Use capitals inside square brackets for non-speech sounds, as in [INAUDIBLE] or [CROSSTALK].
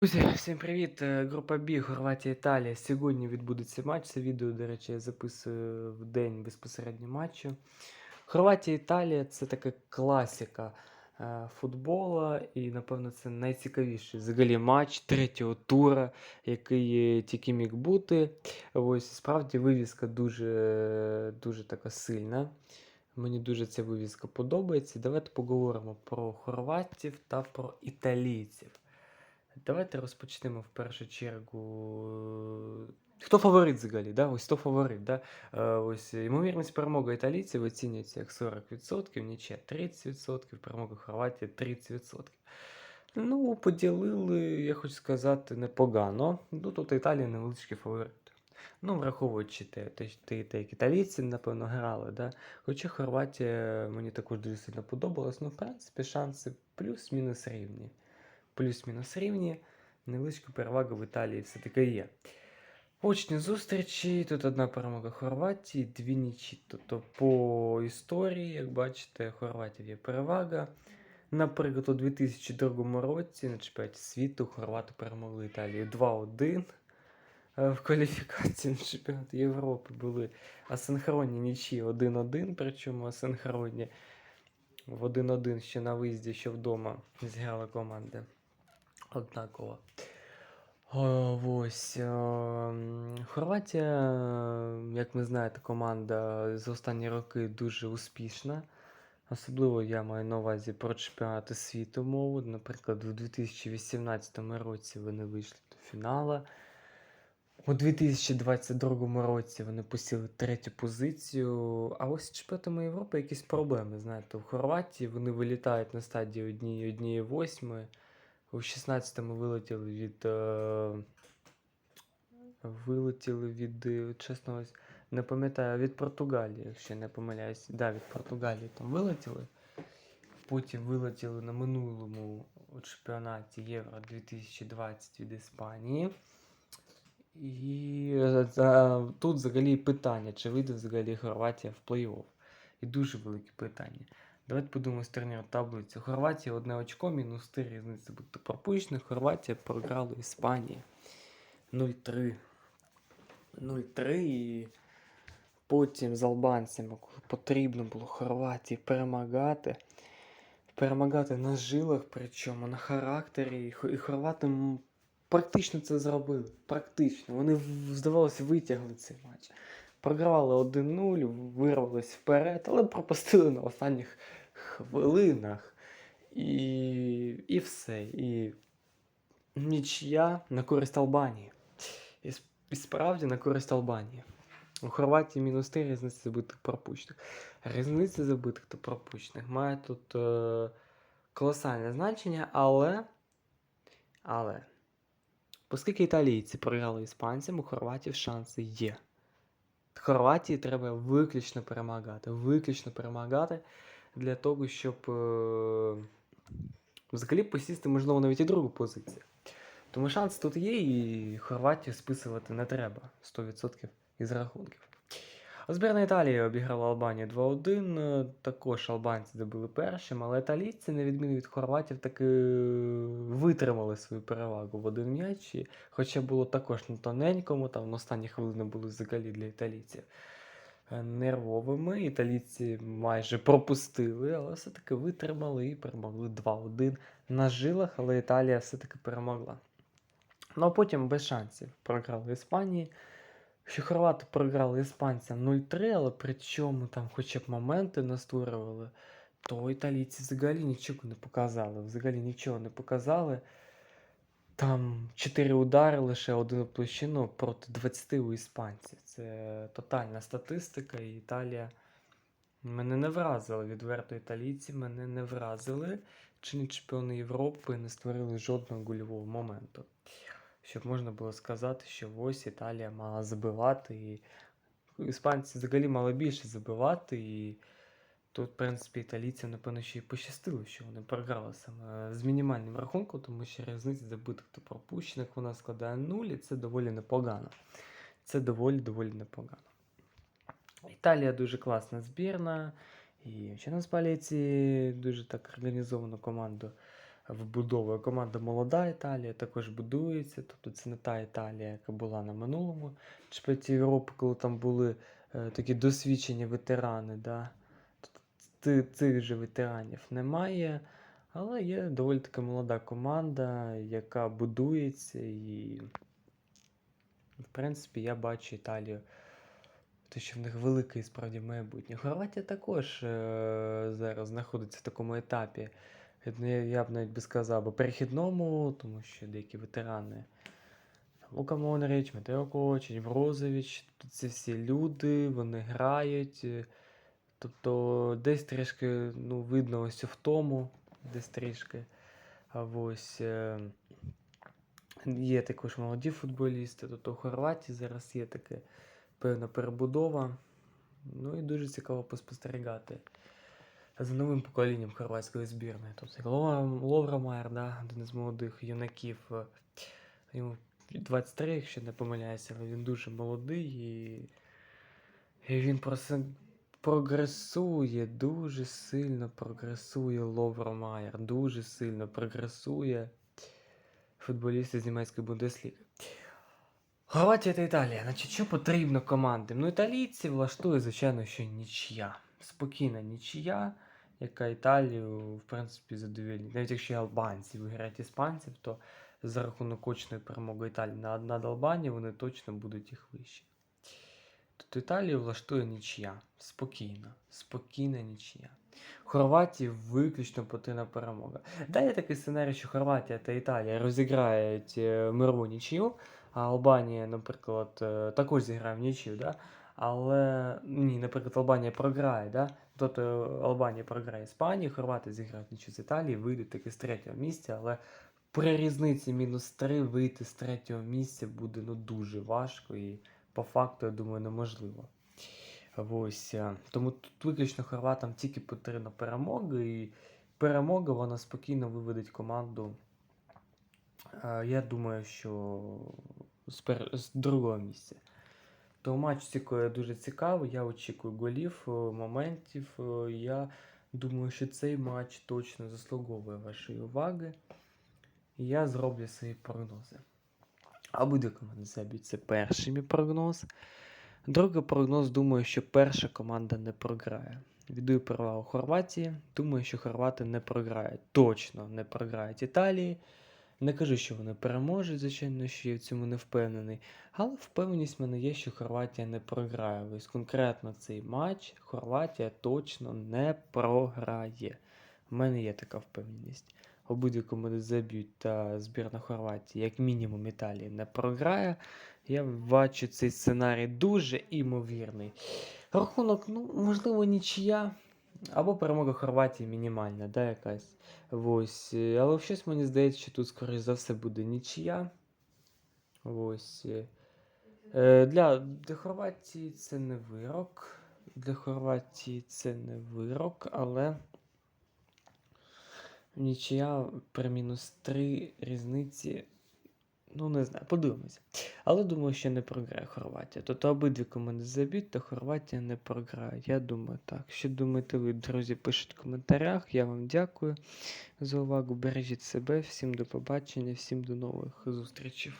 Друзі, [LAUGHS] всім привіт! Е, Група Бі, Хорватія, Італія. Сьогодні відбудеться матч. Це відео, до речі, я записую в день безпосередньо матчу. Хорватія, Італія це така класика е, футбола, і, напевно, це найцікавіший взагалі матч третього тура, який тільки міг бути. Ось справді вивіска дуже, дуже така сильна. Мені дуже ця вивіска подобається. Давайте поговоримо про хорватів та про італійців. Давайте розпочнемо в першу чергу. е, Хто фаворит взагалі? Да? Ось хто фаворит. Да? Е, Ось ймовірність перемоги італійців оцінюється як 40%, нічия 30%, перемога Хорватії 30%. Ну, поділили, я хочу сказати, непогано. Ну, тут Італія невеличкий фаворит. Ну, враховуючи те, те, те, те, як італійці, напевно, грали, да? Хоча Хорватія мені також дуже сильно подобалась, ну, в принципі, шанси плюс-мінус рівні плюс-мінус рівні. Невеличка перевага в Італії все-таки є. Очні зустрічі. Тут одна перемога Хорватії, дві нічі. Тобто по історії, як бачите, Хорватів є перевага. Наприклад, у 2002 році на чемпіонаті світу Хорвати перемогли Італію 2-1. Е, В кваліфікації на чемпіонат Європи були асинхронні нічі 1-1, причому асинхронні в 1-1 ще на виїзді, що вдома зіграли команди однаково. Е, ось е, Хорватія, як ми знаєте, команда за останні роки дуже успішна. Особливо я маю на увазі про чемпіонати світу мову. Наприклад, у 2018 році вони вийшли до фіналу. У 2022 році вони посіли третю позицію. А ось чемпіонатами Європи якісь проблеми. Знаєте, в Хорватії вони вилітають на стадії 1-8. У 16 ми вилетіли від. Е, вилетіли від, е, чесно, ось, не пам'ятаю, від Португалії, якщо не помиляюсь. Да, від Португалії там вилетіли. Потім вилетіли на минулому чемпіонаті Євро 2020 від Іспанії. І е, а, тут взагалі питання, чи вийде взагалі Хорватія в плей-офф. І дуже велике питання. Давайте подивимось турнір таблицю. Хорватія одне очко, мінус 3 різниця буде пропущених. Хорватія програла Іспанії 0-3. 0-3 і потім з албанцями потрібно було Хорватії перемагати. Перемагати на жилах, причому на характері. І хо- хорвати практично це зробили. Практично. Вони, здавалося, витягли цей матч. Програвали 1-0, вирвались вперед, але пропустили на останніх хвилинах. І, і все. І нічия на користь Албанії. І, і справді на користь Албанії. У Хорватії мінус 3 різниця забитих пропущених. Різниця забитих та пропущених має тут е, колосальне значення, але. Але. Оскільки італійці програли іспанцям, у Хорватів шанси є. Хорватії треба виключно перемагати. Виключно перемагати для того, щоб е, взагалі посісти, можливо, навіть і другу позицію. Тому шанс тут є, і Хорватію списувати не треба 100% із рахунків. Збірна Італії обіграла Албанію 2-1. е, Також албанці добили першим, але італійці, на відміну від хорватів, таки витримали свою перевагу в один м'яч. Хоча було також на тоненькому, там останні хвилини були взагалі для італійців е, нервовими. Італійці майже пропустили, але все-таки витримали і перемогли 2-1 на жилах, але Італія все-таки перемогла. Ну а потім без шансів програли Іспанії. Що хорвати програли іспанцям 0-3, але при чому там хоча б моменти настворювали, то італійці взагалі нічого не показали. Взагалі нічого не показали. Там 4 удари, лише один у площину проти 20 у іспанців. Це тотальна статистика, і Італія мене не вразила. Відверто італійці мене не вразили. Чинні чемпіони Європи не створили жодного гольового моменту щоб можна було сказати, що ось Італія мала забивати, і іспанці взагалі мали більше забивати. І тут, в принципі, італійцям, напевно, ще й пощастило, що вони програли саме з мінімальним рахунком, тому що різниця забитих та пропущених вона складає 0, і це доволі непогано. Це доволі доволі непогано. Італія дуже класна збірна. І ще на Спаліці дуже так організовану команду вбудовує. Команда молода Італія, також будується. Тобто це не та Італія, яка була на минулому чемпіонаті Європи, коли там були е, такі досвідчені ветерани. Да? Цих же ветеранів немає. Але є доволі таки молода команда, яка будується, і, в принципі, я бачу Італію, те, що в них велике справді майбутнє. Хорватія також е, зараз знаходиться в такому етапі. Ну, Я, б навіть би сказав, би перехідному, тому що деякі ветерани. Лука Монерич, Матео Кочич, Брозович, тут ці всі люди, вони грають. Тобто десь трішки ну, видно ось в тому, десь трішки. А ось е, є також молоді футболісти. Тобто у Хорватії зараз є таке певна перебудова. Ну і дуже цікаво поспостерігати за новим поколінням хорватської збірної. Тобто Ловра Майер, да, один із молодих юнаків. е, Йому 23, якщо не помиляюся, він дуже молодий і, він просто прогресує, дуже сильно прогресує Ловро Майер, дуже сильно прогресує футболісти з німецької Бундесліги. Хорватія та Італія. Значить, що потрібно командам? Ну, італійці влаштує, звичайно, що нічия. Спокійна нічия, яка Італію, в принципі, задовільнить. Навіть якщо албанці виграють іспанців, то за рахунок очної перемоги Італії над, над Албанією вони точно будуть їх вище. Тобто Італію влаштує нічия. Спокійно. Спокійна нічия. Хорватії виключно потрібна перемога. Да, такий сценарій, що Хорватія та Італія розіграють е, мирову нічию, а Албанія, наприклад, е, також зіграє в нічию, да? Але ні, наприклад, Албанія програє, да? тобто Албанія програє Іспанії, Хорвати зіграють нічию з Італії, вийдуть таки з третього місця, але при різниці мінус 3 вийти з третього місця буде ну, дуже важко і по факту, я думаю, неможливо. Ось, е, тому тут виключно хорватам тільки потрібна перемога, і перемога вона спокійно виведеть команду. е, Я думаю, що з другого місця. То матч цікавий, дуже цікавий. Я очікую голів, е, моментів. е, Я думаю, що цей матч точно заслуговує вашої уваги. І я зроблю свої прогнози. А буде команда заб'ють. Це перший мій прогноз. Другий прогноз, думаю, що перша команда не програє. Віддаю перевагу Хорватії. Думаю, що хорвати не програють. Точно не програють Італії. Не кажу, що вони переможуть, звичайно, що я в цьому не впевнений. Але впевненість в мене є, що Хорватія не програє. Ось конкретно цей матч Хорватія точно не програє. У мене є така впевненість. Обидві команди заб'ють та збірна Хорватії, як мінімум Італії, не програє. Я бачу цей сценарій дуже імовірний. Рахунок, ну, можливо, нічия. Або перемога Хорватії мінімальна, да, якась. Ось. е, Але щось мені здається, що тут, скоріш за все, буде нічия. Ось. е. Е, Для, для Хорватії це не вирок. Для Хорватії це не вирок, але. Нічия при мінус 3 різниці. Ну, не знаю, подивимося. Але думаю, що не програє Хорватія. Тобто обидві команди заб'ють, то Хорватія не програє. Я думаю так. Що думаєте ви, друзі, пишіть в коментарях. Я вам дякую за увагу. Бережіть себе, всім до побачення, всім до нових зустрічей.